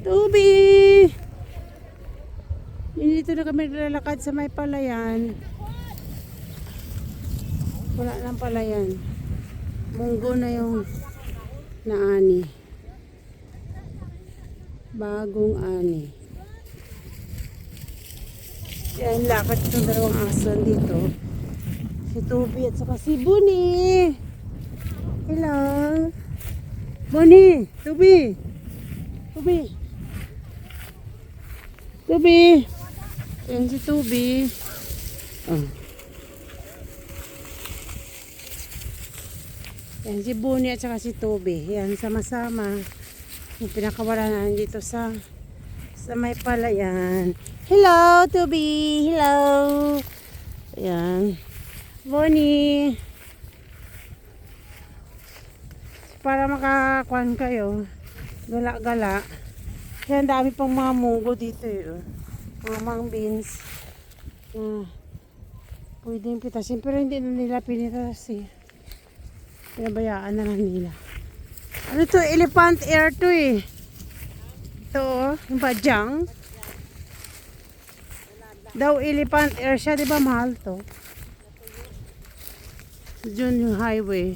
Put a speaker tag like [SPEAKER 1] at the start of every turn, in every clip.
[SPEAKER 1] Tubi! Dito na kami lalakad sa may palayan. Wala nang palayan. Munggo na yung naani. Bagong ani. Yan, lakad itong dalawang aso dito. Si Tubi at saka si Buni. Hello. Buni, Tubi. Tubi. Tubi. Yan si Tubi. Oh. Yan si Buni at saka si Tubi. Yan sama-sama. Yung pinakawala na dito sa sa may palayan. Hello, Tubi. Hello. Ayan. Bonnie. Para makakuan kayo. Gala-gala. Kaya ang dami pang mga munggo dito eh. oh. Mga beans. Ah, pwede yung pitasin. Pero hindi na nila pinitas eh. Pinabayaan na lang nila. Ano to? Elephant air to eh. Ito oh. Yung badyang. Daw elephant air siya. Di ba mahal to? Diyan yung highway.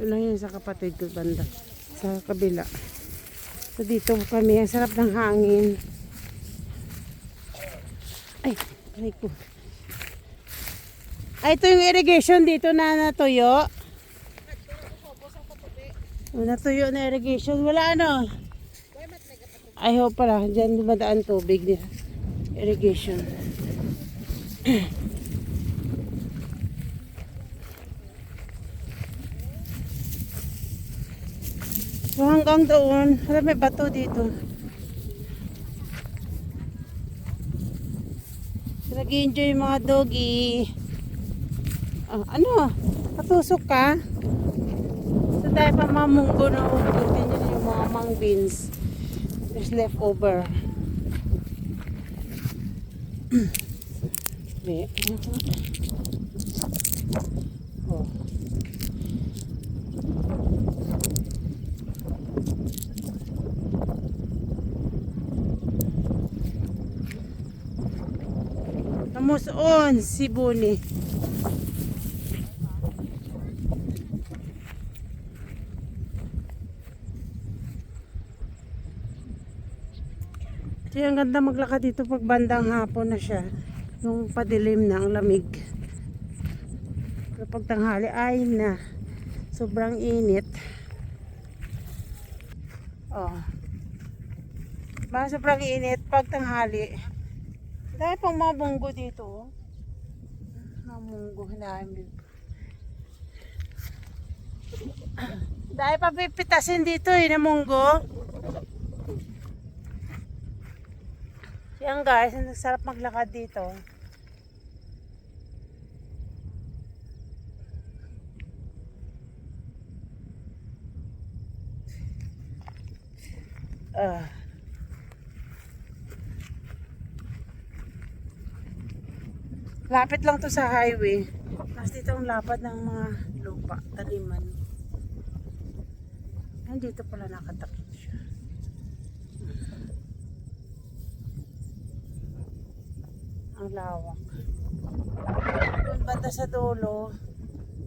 [SPEAKER 1] Doon lang yun sa kapatid ko banda. Sa kabila. So dito kami. Ang sarap ng hangin. Ay, aray ko. Ay, ito yung irrigation dito na natuyo. Oh, natuyo na irrigation. Wala ano. Ay, ho pala. Diyan dumadaan tubig niya. Irrigation. So hanggang doon, alam may bato dito. Nag-enjoy mga doggy. Ah, ano? Patusok ka? So dahil pa mga munggo na ubutin yun yung mga mang beans. There's leftover. Be. Oh. Namuson si Buni. Kaya ang ganda maglakad dito pag bandang hapon na siya. Yung padilim na ang lamig. Pero pag tanghali ay na. Sobrang init. Oh. Ba, sobrang init pag tanghali. Dahil pang mga munggo dito. oh. Mga munggo namin. Dahil pa pipitasin dito eh, na munggo. Yan guys, ang sarap maglakad dito. Ah. Lapit lang to sa highway. Tapos dito ang lapad ng mga lupa, taliman. Nandito pala nakatakip siya. Ang lawak. Doon banda sa dulo,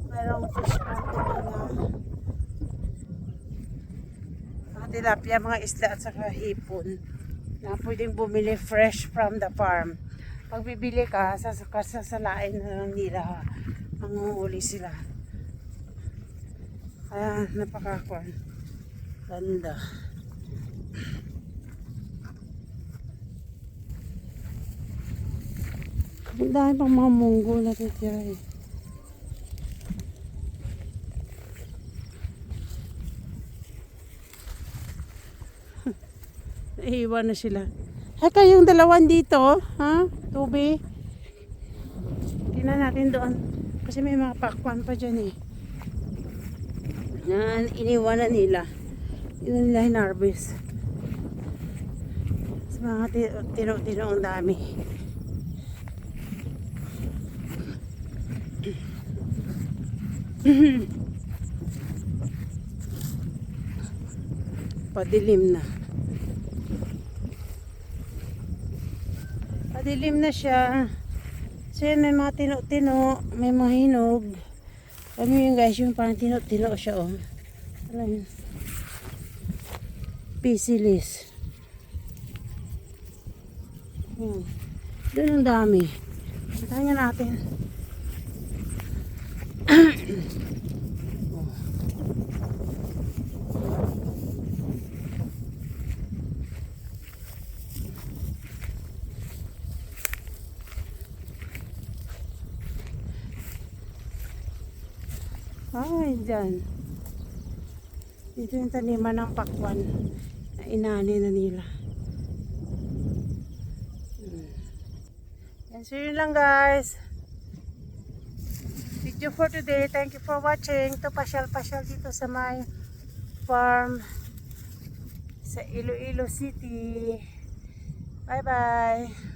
[SPEAKER 1] mayroong fish pond na mga tilapia, mga isda at saka hipon na pwedeng bumili fresh from the farm. Pag bibili ka, sas- sasalain na lang nila. Manguhuli sila. Kaya napakakuan. Ganda. Ang dami pang mga munggo na titira eh. Naiiwan na sila. Ay, kayong dalawan dito, ha? Tubi. Tingnan natin doon. Kasi may mga pakwan pa dyan eh. Yan, iniwanan nila. Yun nila hinarvest. Sa mga tino-tino ang dami. Padilim na. Padilim na siya. So yan, may mga tino-tino, may mga hinog. Ano yun guys, yung parang tino-tino siya oh. Alam yun. Pisilis. Yan. Doon ang dami. Nga natin. Ay, dyan. Dito yung taniman ng pakwan na inani na nila. Hmm. And so yun lang guys. Video for today. Thank you for watching. To pasyal-pasyal dito sa my farm sa Iloilo City. Bye-bye.